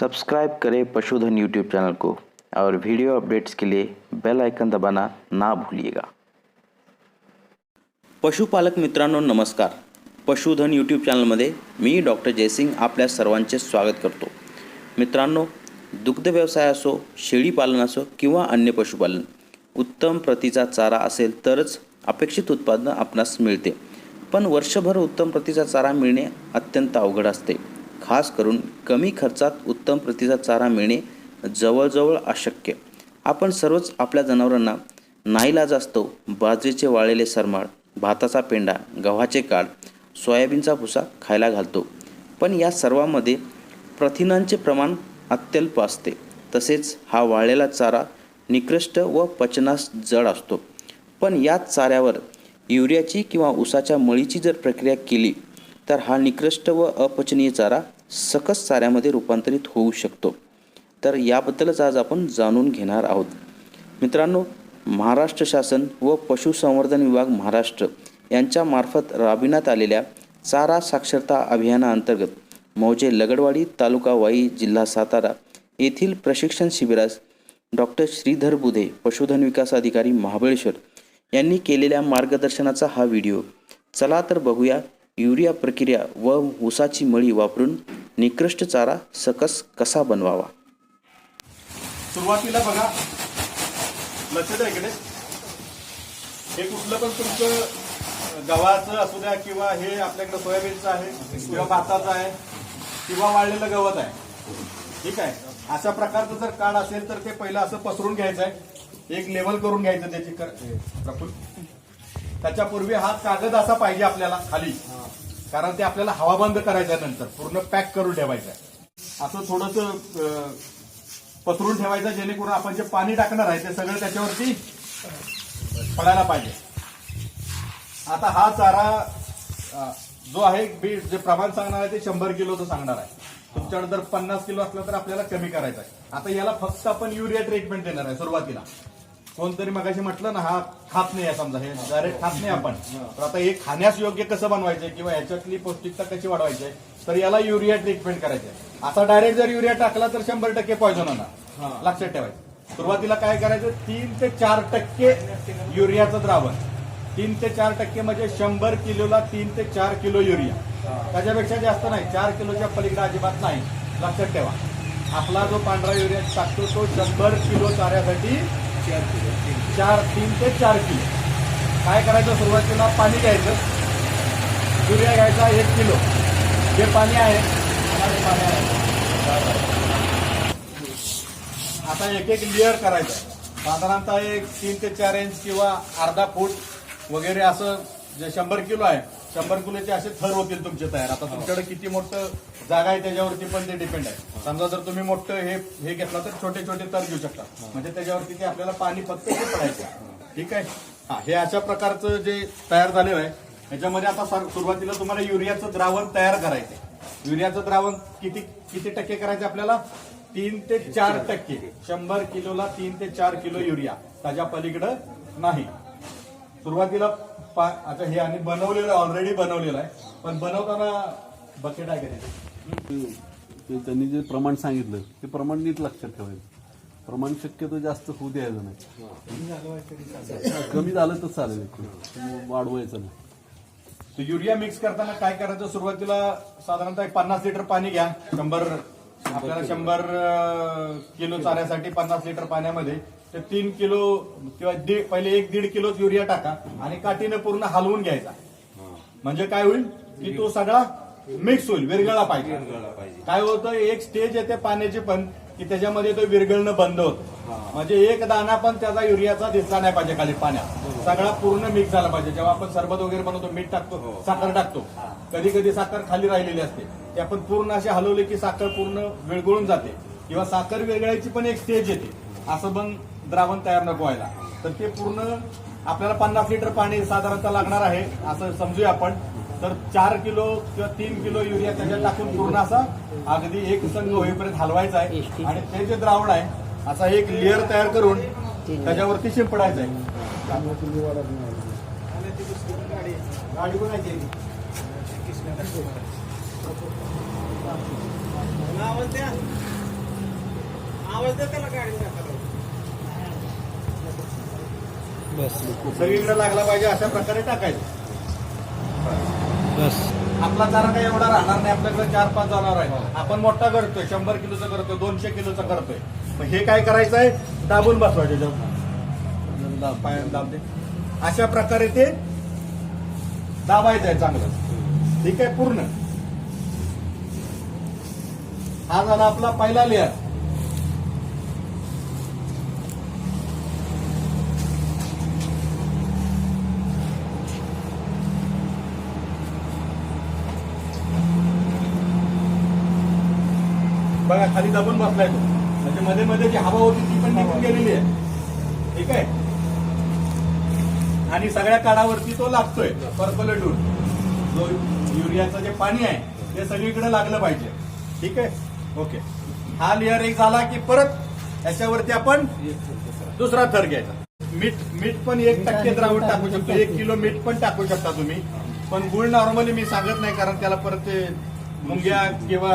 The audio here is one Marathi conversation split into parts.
सब्सक्राइब करें पशुधन यूट्यूब चैनल को और वीडियो अपडेट्स के लिए बेल आइकन दबाना ना भूलिएगा। पशुपालक मित्रांनो नमस्कार। पशुधन यूट्यूब चॅनलमध्ये मी डॉक्टर जयसिंग आपल्या सर्वांचे स्वागत करतो. मित्रांनो दुग्ध व्यवसाय असो शेळीपालन असो किंवा अन्य पशुपालन उत्तम प्रतीचा चारा असेल तरच अपेक्षित उत्पादन आपणास मिळते. पण वर्षभर उत्तम प्रतीचा चारा मिळणे अत्यंत अवघड असते. खास करून कमी खर्चात उत्तम प्रतीचा चारा मिळणे जवळजवळ अशक्य. आपण सर्वच आपल्या जनावरांना नाईलाज असतो बाजरीचे वाळलेले सरमाळ भाताचा पेंडा गव्हाचे काळ सोयाबीनचा भुसा खायला घालतो. पण या सर्वामध्ये प्रथिनांचे प्रमाण अत्यल्प असते. तसेच हा वाळलेला चारा निकृष्ट व पचनास जड असतो. पण याच चाऱ्यावर युरियाची किंवा ऊसाच्या मळीची जर प्रक्रिया केली तर हा निकृष्ट व अपचनीय चारा सकस चाऱ्यामध्ये रूपांतरित होऊ शकतो. तर याबद्दलच आज आपण जाणून घेणार आहोत. मित्रांनो महाराष्ट्र शासन व पशुसंवर्धन विभाग महाराष्ट्र यांच्यामार्फत राबविण्यात आलेल्या चारा साक्षरता अभियानाअंतर्गत मौजे लगडवाडी तालुका वाई जिल्हा सातारा येथील प्रशिक्षण शिबिरास डॉक्टर श्रीधर बुधे पशुधन विकास अधिकारी महाबळेश्वर यांनी केलेल्या मार्गदर्शनाचा हा व्हिडिओ. चला तर बघूया युरिया प्रक्रिया व ऊसाची मळी वापरून निकृष्ट चारा सकस कसा बनवावा? सुरुवातीला बघा. लक्ष द्या इकडे. हे कुठलं पण तुमचं गव्हाचं असू द्या किंवा हे आपल्याकडे सोयाबीनचं आहे किंवा भाताचं आहे किंवा वाळलेलं गवत आहे. ठीक आहे? अशा प्रकारचं जर काढ असेल तर ते पहिलं असं पसरून घ्यायचं आहे. एक लेवल करून घ्यायचं त्याची कर- त्याच्यापूर्वी हा कागद असा पाहिजे आपल्याला खाली. कारण ते आपल्याला हवाबंद करायचं आहे नंतर पूर्ण पॅक करून ठेवायचं. आहे असं थोडंसं पसरून ठेवायचं जेणेकरून आपण जे पाणी टाकणार आहे ते सगळं त्याच्यावरती पडायला पाहिजे. आता हा चारा जो आहे बी जे प्रमाण सांगणार आहे ते शंभर किलोचं सांगणार आहे. तुमच्याकडे जर पन्नास किलो असलं तर आपल्याला कमी करायचं आहे. आता याला फक्त आपण युरिया ट्रीटमेंट देणार आहे सुरुवातीला. कोणतरी मगाशी म्हटलं ना हा खात नाही आहे समजा हे डायरेक्ट खात नाही आपण. तर आता हे खाण्यास योग्य कसं बनवायचं किंवा ह्याच्यातली पौष्टिकता कशी वाढवायची तर याला युरिया ट्रीटमेंट करायची. असा डायरेक्ट जर युरिया टाकला तर शंभर टक्के पॉयझन होणार. लक्षात ठेवायचं. सुरुवातीला काय करायचं तीन ते चार टक्के युरियाचं द्रावण. तीन ते चार टक्के म्हणजे शंभर किलोला तीन ते चार किलो युरिया त्याच्यापेक्षा जास्त नाही चार किलोच्या पलीकडे अजिबात नाही. लक्षात ठेवा. आपला जो पांढरा युरिया टाकतो तो शंभर किलो चाऱ्यासाठी चार तीन ते चार किलो. काय करायचं? सुरुवातीला पाणी घ्यायचं. युरिया घ्यायचा एक किलो. जे पाणी आहे पाणी आहे आता एक एक लेअर करायचं. साधारणतः एक तीन ते चार इंच किंवा अर्धा फूट वगैरे असं जे शंभर किलो आहे शंभर किलोचे असे थर होतील तुमचे तयार. आता तुमच्याकडे किती मोठं जागा आहे त्याच्यावरती पण ते डिपेंड आहे. समजा जर तुम्ही मोठं हे हे घेतलं तर छोटे छोटे थर घेऊ शकता. म्हणजे त्याच्यावरती ते आपल्याला पाणी फक्त हे पडायचं ठीक आहे? हा हे अशा प्रकारचं जे तयार झालेलं आहे ह्याच्यामध्ये आता सुरुवातीला तुम्हाला युरियाचं द्रावण तयार करायचं युरियाचं द्रावण किती किती टक्के करायचं आपल्याला? तीन ते चार टक्के. शंभर किलोला तीन ते चार किलो युरिया. त्याच्या पलीकडं नाही. सुरुवातीला पा- आता हे आणि बनवलेलं ऑलरेडी बनवलेलं आहे. पण बनवताना बकेट आहे का त्यांनी जे प्रमाण सांगितलं ते प्रमाण नीट लक्षात ठेवायचं. प्रमाण शक्यतो जास्त होऊ द्यायचं नाही. कमी झालं तर चालेल वाढवायचं नाही. तर युरिया मिक्स करताना काय करायचं? सुरुवातीला साधारणतः एक पन्नास लिटर पाणी घ्या. शंभर आपल्याला शंभर किलो चाऱ्यासाठी पन्नास लिटर पाण्यामध्ये. ते तीन किलो किंवा पहिले एक दीड किलो युरिया टाका आणि काठीनं पूर्ण हलवून घ्यायचा. म्हणजे काय होईल? की तो सगळा मिक्स होईल विरघळला पाहिजे. काय होतं? एक स्टेज येते पाण्याची पण की त्याच्यामध्ये तो विरघळणं बंद होतं. म्हणजे एक दाना पण त्याचा युरियाचा दिसला नाही पाहिजे खाली पाण्यात. सगळा पूर्ण मिक्स झाला पाहिजे. जेव्हा आपण सरबत वगैरे बनवतो मीठ टाकतो साखर टाकतो. कधी कधी साखर खाली राहिलेली असते. ते आपण पूर्ण असे हलवले की साखर पूर्ण विरघळून जाते. किंवा साखर विरघळायची पण एक स्टेज येते. असं पण द्रावण तयार नको व्हायला. तर ते पूर्ण आपल्याला पन्नास लिटर पाणी साधारणतः लागणार आहे असं समजूया आपण. तर चार किलो किंवा तीन किलो युरिया त्याच्यात टाकून पूर्ण असा अगदी एक संघ होईपर्यंत हलवायचा आहे. आणि ते जे द्रावण आहे असा एक लेअर तयार करून त्याच्यावरती शिंपडायचं आहे. आहे सगळीकडे लागला पाहिजे अशा प्रकारे टाकायचं. आपला चारा काही एवढा राहणार नाही आपल्याकडे चार पाच जनावर आहे आपण मोठा करतोय शंभर किलोचा करतोय दोनशे किलोचा करतोय. मग हे काय करायचं आहे? दाबून बसवायचे जेव्हा दाब पायानं दाब दे. अशा प्रकारे ते दाबायचं आहे चांगलं. ठीक आहे? पूर्ण. हा झाला आपला पहिला लेअर. बघा खाली दबून बसलाय तो. म्हणजे मध्ये मध्ये जी हवा होती ती पण निघून गेलेली आहे. ठीक आहे? आणि सगळ्या काळावरती तो लागतोय पर्पलटून. जो युरियाचं जे पाणी आहे ते सगळीकडे लागलं पाहिजे. ठीक आहे? ओके. हा लेअर एक झाला की परत याच्यावरती आपण दुसरा थर घ्यायचा. मीठ मीठ पण एक टक्के द्रावण टाकू शकतो. एक किलो मीठ पण टाकू शकता तुम्ही. पण गुळ नॉर्मली मी सांगत नाही कारण त्याला परत ते मुंग्या किंवा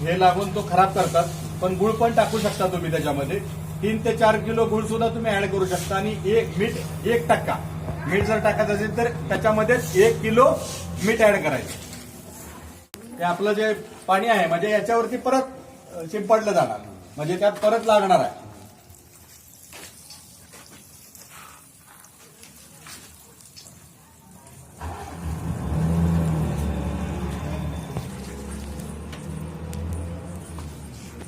हे लागून तो खराब करतात. पण गुळ पण टाकू शकता तुम्ही त्याच्यामध्ये. तीन ते चार किलो गुळ सुद्धा तुम्ही ऍड करू शकता. आणि एक मीठ एक टक्का. मीठ जर टाकायचं असेल तर त्याच्यामध्ये एक किलो मीठ ऍड करायचं. ते आपलं जे पाणी आहे म्हणजे याच्यावरती परत शिंपडलं जाणार. म्हणजे त्यात परत लागणार आहे.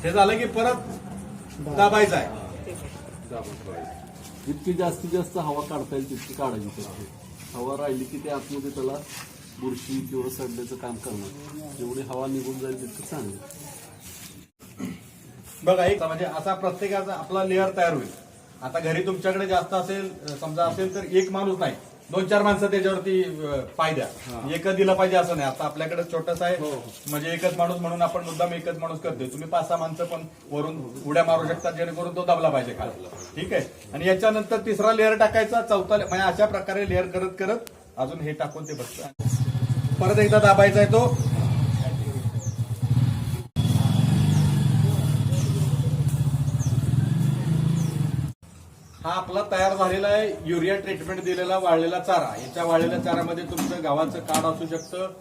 हे झालं की परत दाबायचं आहे. जितकी जास्तीत जास्त हवा काढता येईल तितकी काढायची हवा राहिली की ते आतमध्ये त्याला बुरशी किंवा सडण्याचं काम करणार. जेवढी हवा निघून जाईल तितकं चांगलं. बघा एक म्हणजे असा प्रत्येकाचा आपला लेअर तयार होईल. आता घरी तुमच्याकडे जास्त असेल समजा असेल तर एक माणूस नाही. दोन चार माणसं त्याच्यावरती पाय द्या. एकच दिलं पाहिजे असं नाही. आता आपल्याकडे छोटस आहे. म्हणजे एकच माणूस म्हणून आपण मुद्दाम एकच माणूस करतोय. तुम्ही पाच सहा माणसं पण वरून उड्या मारू शकता जेणेकरून तो दबला पाहिजे खाली. ठीक आहे? आणि याच्यानंतर तिसरा लेअर टाकायचा चौथा म्हणजे अशा प्रकारे लेअर करत करत अजून हे टाकून ते बसतं परत एकदा दाबायचा आहे तो. हा आपला तयार झालेला आहे. युरिया ट्रीटमेंट दिलेला वाळलेला चारा. याच्या वाळलेल्या चाऱ्यामध्ये तुमचं गव्हाचं काढ असू शकतं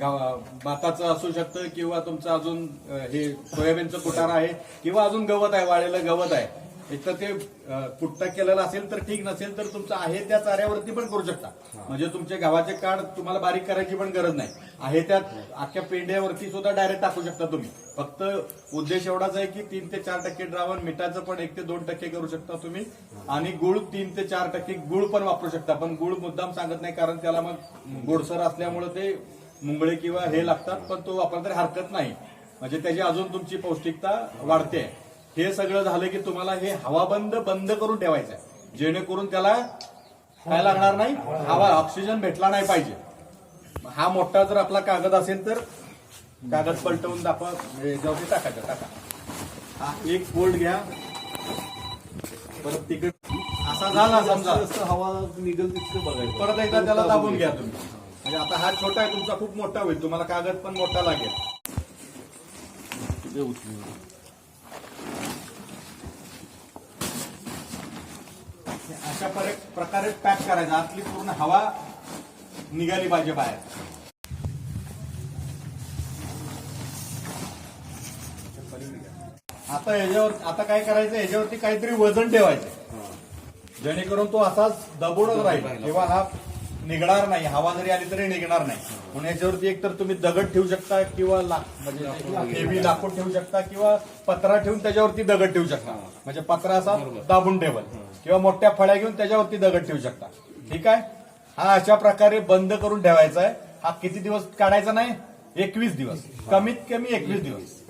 गावा भाताचं असू शकतं किंवा तुमचं अजून हे सोयाबीनचं कुटार आहे किंवा अजून गवत आहे वाळलेलं गवत आहे. एक तर ते अ, कुट्टा केलेलं असेल तर ठीक नसेल तर तुमचं आहे त्या चाऱ्यावरती पण करू शकता. म्हणजे तुमचे गव्हाचे काढ तुम्हाला बारीक करायची पण गरज नाही. आहे त्यात अख्ख्या पेंड्यावरती सुद्धा डायरेक्ट टाकू शकता तुम्ही. फक्त उद्देश एवढाच आहे की तीन ते चार टक्के द्रावण मिठाचं पण एक ते दोन टक्के करू शकता तुम्ही. आणि गुळ तीन ते चार टक्के गुळ पण वापरू शकता. पण गुळ मुद्दाम सांगत नाही कारण त्याला मग गोडसर असल्यामुळे ते मुंगळे किंवा हे लागतात पण तो वापरला तरी हरकत नाही. म्हणजे त्याची अजून तुमची पौष्टिकता वाढते. हे सगळं झालं की तुम्हाला हे हवाबंद बंद करून ठेवायचं आहे जेणेकरून त्याला काय लागणार नाही? हवा ऑक्सिजन भेटला नाही पाहिजे. हा मोठा जर आपला कागद असेल तर कागद पलटवून दाखवा याच्यावरती टाकायचं टाका. हा एक बोल्ट घ्या. परत तिकड. असा झाला समजा. हवा निघेल तितकं बघायचं. परत एकदा त्याला दाबून घ्या तुम्ही. म्हणजे आता हा छोटा आहे तुमचा खूप मोठा होईल. तुम्हाला कागद पण मोठा लागेल ते उचलून. अशा परे- प्रकारे पॅक करायचं. आतली पूर्ण हवा निघाली पाहिजे बाहेर. आता याच्यावर आता काय करायचं? याच्यावरती काहीतरी वजन ठेवायचं. जेणेकरून तो असाच दबूनच राहील. किंवा हा निघणार नाही. हवा जरी आली तरी निघणार नाही. म्हणून याच्यावरती एकतर तुम्ही दगड ठेवू शकता किंवा म्हणजे हेवी लाकूड ठेवू शकता किंवा पत्रा ठेवून त्याच्यावरती दगड ठेवू शकता. म्हणजे पत्रा असा दाबून ठेवल. किंवा मोठ्या फळ्या घेऊन त्याच्यावरती दगड ठेवू शकता. ठीक आहे? हा अशा प्रकारे बंद करून ठेवायचा आहे. हा किती दिवस काढायचा नाही? एकवीस दिवस. कमीत कमी एकवीस दिवस.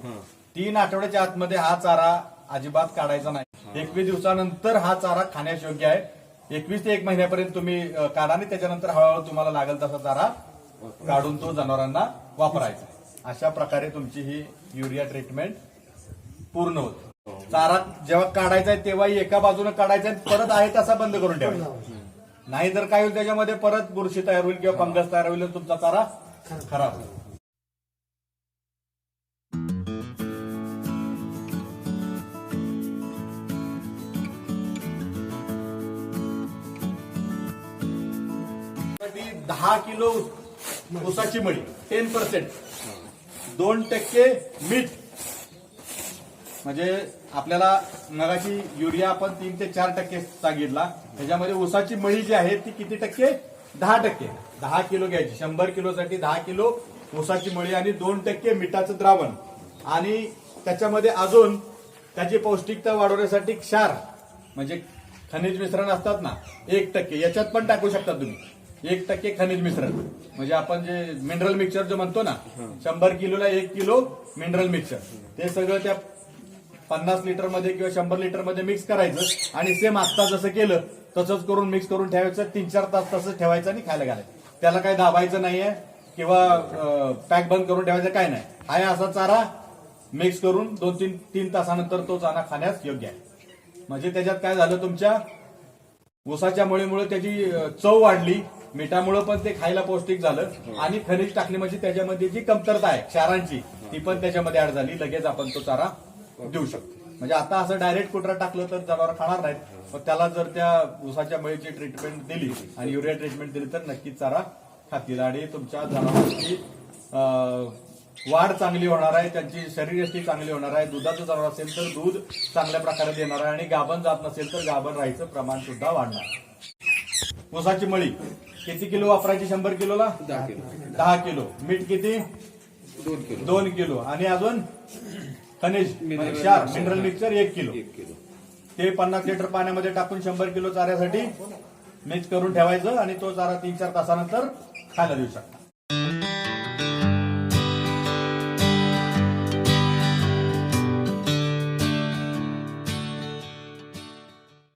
तीन आठवड्याच्या आतमध्ये हा चारा अजिबात काढायचा नाही. एकवीस दिवसानंतर हा चारा खाण्यास योग्य आहे. एकवीस ते एक महिन्यापर्यंत तुम्ही काढा आणि त्याच्यानंतर हळूहळू तुम्हाला लागेल तसा चारा काढून तो जनावरांना वापरायचा. अशा प्रकारे तुमची ही युरिया ट्रीटमेंट पूर्ण होते. चारा जेव्हा काढायचा आहे तेव्हाही एका बाजूने काढायचा आहे परत आहे तसा बंद करून ठेवायचा. नाही जर काय होईल त्याच्यामध्ये परत बुरशी तयार होईल किंवा फंगस तयार होईल तुमचा चारा खराब होईल. दहा किलो ऊसाची मळी टेन पर्सेंट दोन टक्के मीठ. म्हणजे आपल्याला नगाची युरिया आपण तीन ते चार टक्के सांगितला. त्याच्यामध्ये ऊसाची मळी जी आहे ती किती टक्के? दहा टक्के. दहा किलो घ्यायची. शंभर किलोसाठी दहा किलो ऊसाची मळी आणि दोन टक्के मिठाचं द्रावण. आणि त्याच्यामध्ये अजून त्याची पौष्टिकता वाढवण्यासाठी क्षार म्हणजे खनिज मिश्रण असतात ना एक टक्के. याच्यात पण टाकू शकता तुम्ही. एक टक्के खनिज मिश्रण. म्हणजे आपण जे मिनरल मिक्सर जो म्हणतो ना शंभर किलोला एक किलो मिनरल मिक्सर ते सगळं त्या पन्नास लिटरमध्ये किंवा शंभर लिटरमध्ये मिक्स करायचं आणि सेम आत्ता जसं केलं तसंच करून मिक्स करून ठेवायचं तीन चार तास तसंच ठेवायचं आणि खायला घालायचं. त्याला काही दाबायचं नाहीये किंवा पॅक बंद करून ठेवायचं काय नाही. हा असा चारा मिक्स करून दोन तीन तीन तासानंतर तो चारा खाण्यास योग्य आहे. म्हणजे त्याच्यात काय झालं तुमच्या ऊसाच्या मळीमुळे त्याची चव वाढली. मिठामुळे पण ते खायला पौष्टिक झालं. आणि खनिज टाकली म्हणजे त्याच्यामध्ये जी कमतरता आहे क्षारांची ती पण त्याच्यामध्ये ऍड झाली. लगेच आपण तो चारा देऊ शकतो. म्हणजे आता असं डायरेक्ट कुत्रा टाकलं तर जनावर खाणार नाहीत. पण त्याला जर त्या ऊसाच्या मळीची ट्रीटमेंट दिली आणि युरिया ट्रीटमेंट दिली तर नक्कीच चारा खातील. आणि तुमच्या जनावरांची वाढ चांगली होणार आहे त्यांची शरीरयष्टी चांगली होणार आहे दुधाचं जनावर असेल तर दूध चांगल्या प्रकारे देणार आहे आणि गाभण जात नसेल तर गाभण राहायचं प्रमाण सुद्धा वाढणार. ऊसाची मळी किती किलो वापरायची? शंभर किलोला? दहा किलो. मीठ किती? दोन किलो. दोन किलो. आणि अजून? खनिज. म्हणजे क्षार मिनरल मिक्सर एक किलो. एक किलो. ते पन्नास लिटर पाण्यामध्ये टाकून शंभर किलो चाऱ्यासाठी मिक्स करून ठेवायचं आणि तो चारा तीन चार तासानंतर खायला देऊ शकतो.